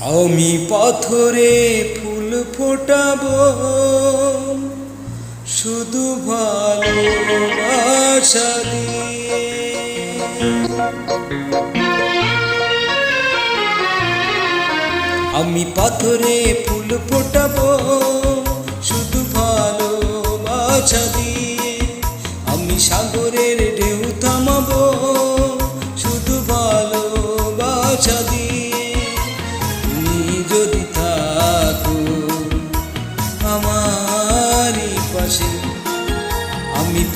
আমি পাথরে ফুল ফোটাবো, শুধু ভালোবাসা দিয়ে। আমি পাথরে ফুল ফোটাবো, শুধু ভালো ভালোবাসা দিয়ে।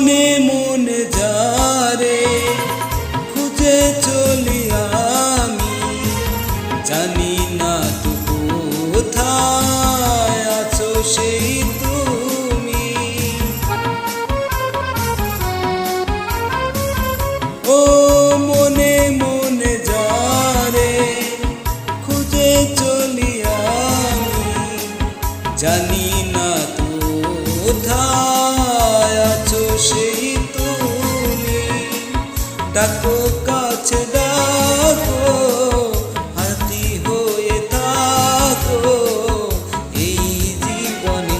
মনে মনে যারে খুঁজে চলি আমি। জানি না তো কোথায় আছো সেই তুমি। ও মনে মনে যারে খুঁজে চলি আমি। জানি না ডাকো, কাছে ডাকো, হাতি হয়ে থাকো। এই জীবনে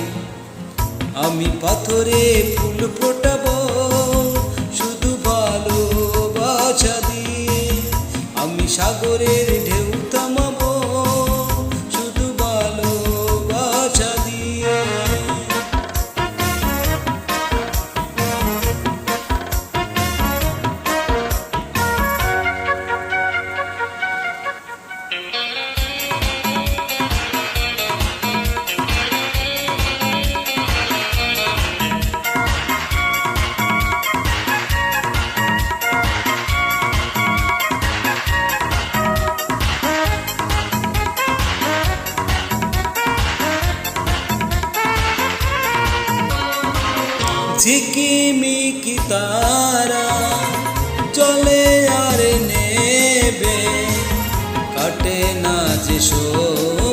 আমি পাথরে ফুল ফোটাবো, শুধু ভালোবাসা দিয়ে আমি সাগরের ঢেউ ঝিকিমিকি তারা চলে আর নেবে কাটে না যে সময়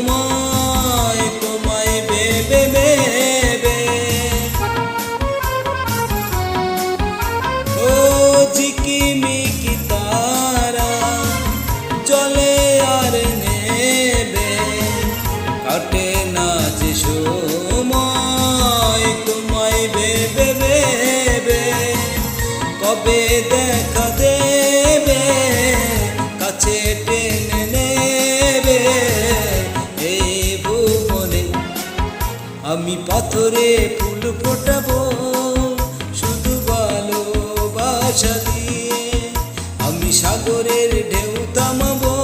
কবে দেখা দেবে, কাছে টেনে নেবে। এই ভুবনে আমি পাথরে ফুল ফোটাবো, শুধু ভালোবাসা দিয়ে। আমি সাগরের ঢেউ থামাবো,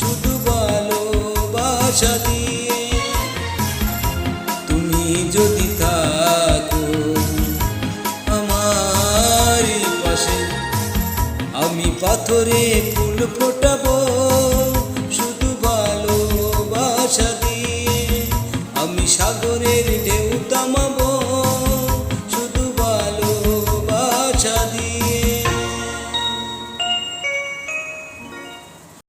শুধু ভালোবাসা দিয়ে। তুমি যদি ফুল ফোটাবো।